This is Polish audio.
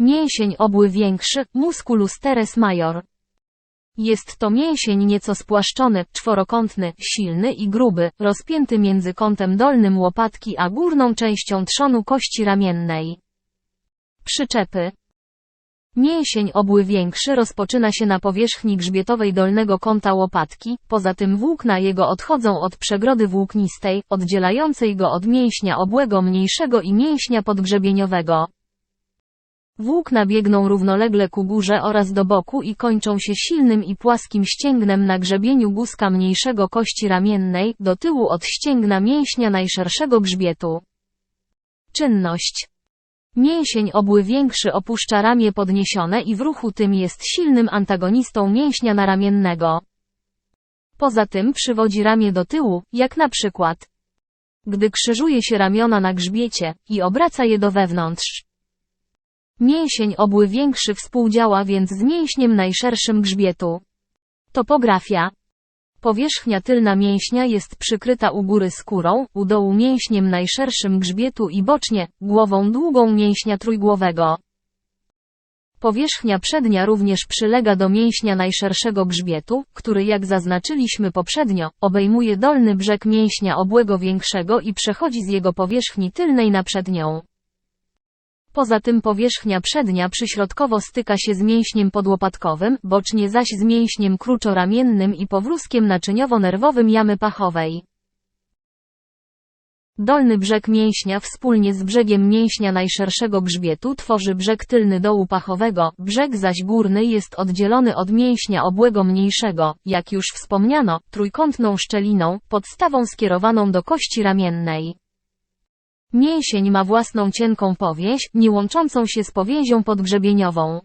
Mięsień obły większy, musculus teres major. Jest to mięsień nieco spłaszczony, czworokątny, silny i gruby, rozpięty między kątem dolnym łopatki a górną częścią trzonu kości ramiennej. Przyczepy. Mięsień obły większy rozpoczyna się na powierzchni grzbietowej dolnego kąta łopatki, poza tym włókna jego odchodzą od przegrody włóknistej, oddzielającej go od mięśnia obłego mniejszego i mięśnia podgrzebieniowego. Włókna biegną równolegle ku górze oraz do boku i kończą się silnym i płaskim ścięgnem na grzebieniu guzka mniejszego kości ramiennej, do tyłu od ścięgna mięśnia najszerszego grzbietu. Czynność. Mięsień obły większy opuszcza ramię podniesione i w ruchu tym jest silnym antagonistą mięśnia naramiennego. Poza tym przywodzi ramię do tyłu, jak na przykład gdy krzyżuje się ramiona na grzbiecie i obraca je do wewnątrz. Mięsień obły większy współdziała więc z mięśniem najszerszym grzbietu. Topografia. Powierzchnia tylna mięśnia jest przykryta u góry skórą, u dołu mięśniem najszerszym grzbietu i bocznie, głową długą mięśnia trójgłowego. Powierzchnia przednia również przylega do mięśnia najszerszego grzbietu, który jak zaznaczyliśmy poprzednio, obejmuje dolny brzeg mięśnia obłego większego i przechodzi z jego powierzchni tylnej na przednią. Poza tym powierzchnia przednia przyśrodkowo styka się z mięśniem podłopatkowym, bocznie zaś z mięśniem kruczoramiennym i powrózkiem naczyniowo-nerwowym jamy pachowej. Dolny brzeg mięśnia wspólnie z brzegiem mięśnia najszerszego grzbietu tworzy brzeg tylny dołu pachowego, brzeg zaś górny jest oddzielony od mięśnia obłego mniejszego, jak już wspomniano, trójkątną szczeliną, podstawą skierowaną do kości ramiennej. Mięsień ma własną cienką powięź, nie łączącą się z powięzią podgrzebieniową.